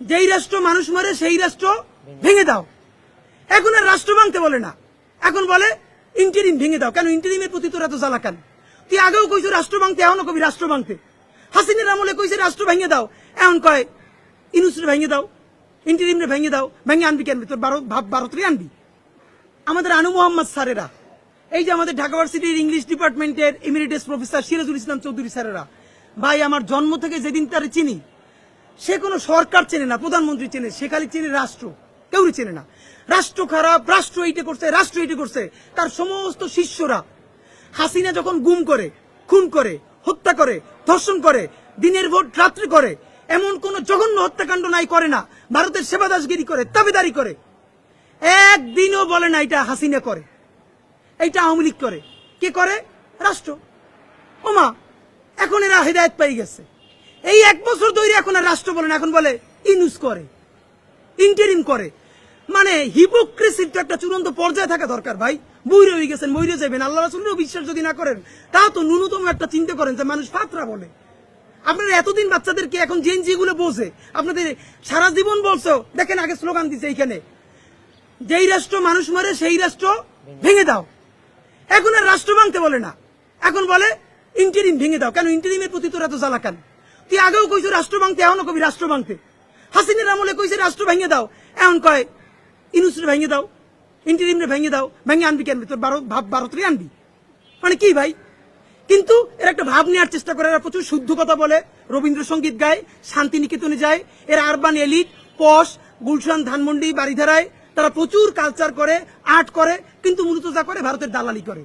যেই রাষ্ট্র মানুষ মারে, সেই রাষ্ট্র ভেঙে দাও। এখন আর রাষ্ট্র ভাঙতে বলে না। এখন বলে, ইন্টারিম ভেঙে দাও। কেন? ইন্টারিমের প্রতি তোরা তো জ্বালা কেন তুই আগেও কইছো রাষ্ট্র ভাঙতে, এখনও কবি রাষ্ট্র ভাঙতে। হাসিনের আমলে কইছে, রাষ্ট্র ভেঙে দাও। এখন কয়, ইনুসরে ভেঙে দাও, ইন্টারিমরে ভেঙে দাও, ভেঙে আনবি কেন? তোর বারো ভাব ভারতেরই আনবি? আমাদের আনু মোহাম্মদ স্যারেরা, এই যে আমাদের ঢাকা ভার্সিটির ইংলিশ ডিপার্টমেন্টের ইমিরিটাস প্রফেসর সিরাজুল ইসলাম চৌধুরী স্যারেরা, ভাই, আমার জন্ম থেকে যেদিন তার চিনি সে কোনো সরকার চেনে না, প্রধানমন্ত্রী চেনে, সে খালি চেনে রাষ্ট্র। কেউই চেনে না। রাষ্ট্র খারাপ, রাষ্ট্র এইটা করছে, রাষ্ট্র এইটা করছে। তার সমস্ত শিষ্যরা হাসিনা যখন গুম করে, খুন করে, হত্যা করে, ধর্ষণ করে, দিনের ভোট রাত্রি করে, এমন কোন জঘন্য হত্যাকাণ্ড নাই, করে না। ভারতের সেবাদাসগিরি করে, তাবেদারি করে। একদিনও বলে না এটা হাসিনা করে। এইটা আওয়ামী লীগ করে। কে করে? রাষ্ট্র। ওমা, এখন এরা হেদায়ত পাই গেছে। এই এক বছর ধরে এখন আর রাষ্ট্র বলে না, এখন বলে ইনুস করে ইন্টারিম করে। মানে হিপোক্রেসির তো একটা চূড়ান্ত পর্যায়ে থাকা দরকার ভাই। বইরে হয়ে গেছেন বইরে যাবেন আল্লাহ রাসুলেরও বিশ্বাস যদি না করেন, তা তো ন্যূনতম একটা চিন্তা করেন যে মানুষ ফাতরা বলে। আপনারা এতদিন বাচ্চাদেরকে এখন জেনজি গুলো বোঝে, আপনাদের সারা জীবন বলছো, দেখেন আগে স্লোগান দিছে এইখানে, যেই রাষ্ট্র মানুষ মারে, সেই রাষ্ট্র ভেঙে দাও। এখন আর রাষ্ট্র ভাঙতে বলে না। এখন বলে ইন্টারিম ভেঙে দাও। কেন ইন্টারিমের প্রতি তোরা তো জ্বালা কেন তুই আগেও কইছো রাষ্ট্র ভাঙতে এখনও কবি রাষ্ট্র ভাঙতে হাসিনের আমলে কইছে, রাষ্ট্র ভেঙে দাও। এখন কয়, ইনুসরে ভেঙে দাও, ইন্টারিমরে ভেঙে দাও, ভেঙে আনবি কেন তোর বারো ভাব ভারতেরই আনবি? মানে কি ভাই? কিন্তু এরা একটা ভাব নেওয়ার চেষ্টা করে, এরা প্রচুর শুদ্ধ কথা বলে। রবীন্দ্রসঙ্গীত গায়, শান্তিনিকেতনে যায়। এরা urban elite, posh, Gulshan, Dhanmondi বাড়িধারায় তারা প্রচুর কালচার করে আর্ট করে, কিন্তু মূলত যা করে, ভারতের দালালি করে।